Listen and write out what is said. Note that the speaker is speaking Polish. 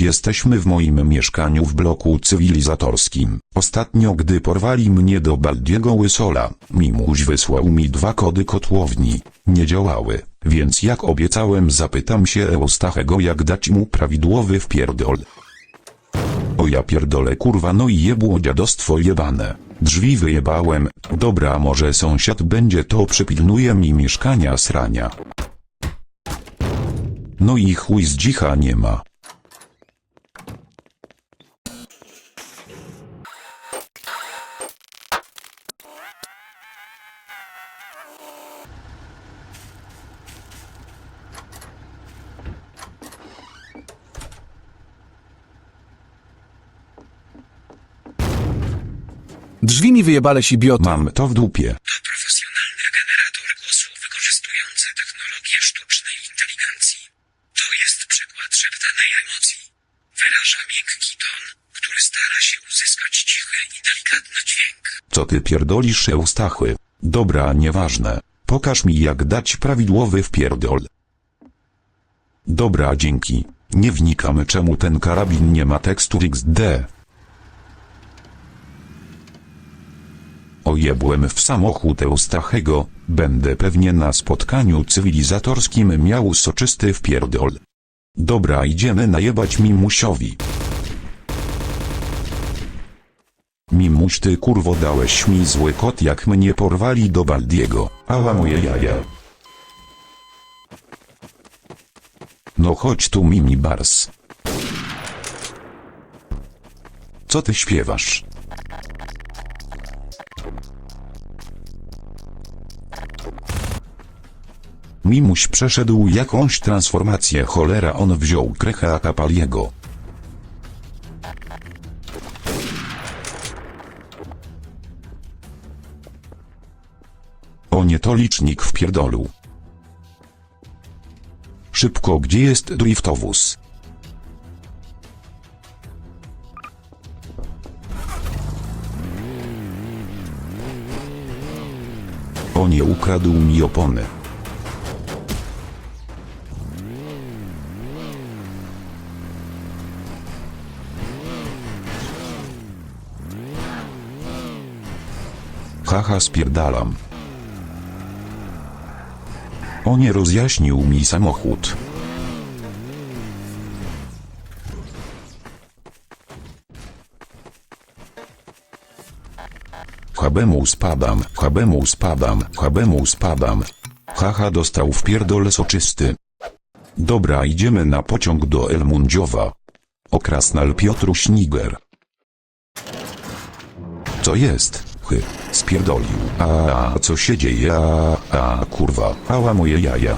Jesteśmy w moim mieszkaniu w bloku cywilizatorskim. Ostatnio gdy porwali mnie do Baldiego Łysola, Mimuś wysłał mi dwa kody kotłowni. Nie działały, więc jak obiecałem zapytam się Eustachego jak dać mu prawidłowy wpierdol. O ja pierdolę kurwa no i jebło dziadostwo jebane. Drzwi wyjebałem, dobra może sąsiad będzie to przypilnuje mi mieszkania srania. No i chuj z dzicha nie ma. Drzwi mi wyjebale si biota. Mam to w dupie. To profesjonalny generator głosu wykorzystujący technologię sztucznej inteligencji. To jest przykład szeptanej emocji. Wyraża miękki ton, który stara się uzyskać cichy i delikatny dźwięk. Co ty pierdolisz Eustachy? Dobra nieważne. Pokaż mi jak dać prawidłowy wpierdol. Dobra dzięki. Nie wnikam czemu ten karabin nie ma tekstur XD. Ojebłem w samochód Eustachego, będę pewnie na spotkaniu cywilizatorskim miał soczysty wpierdol. Dobra idziemy najebać Mimusiowi. Mimuś ty kurwo dałeś mi zły kot jak mnie porwali do Baldiego, ała moje jaja. No chodź tu Mimi Bars. Co ty śpiewasz? Mimuś przeszedł jakąś transformację cholera on wziął krechę Akapaliego. O nie to licznik w pierdolu. Szybko gdzie jest driftowóz? O nie ukradł mi opony. Haha spierdalam. O nie rozjaśnił mi samochód. Chabemu spadam, chabemu spadam, chabemu spadam. Haha dostał w pierdol soczysty. Dobra idziemy na pociąg do Elmundziowa. Okrasnal Piotru Śniger. Co jest? Spierdolił. A, a co się dzieje? A, a kurwa, ała moje jaja.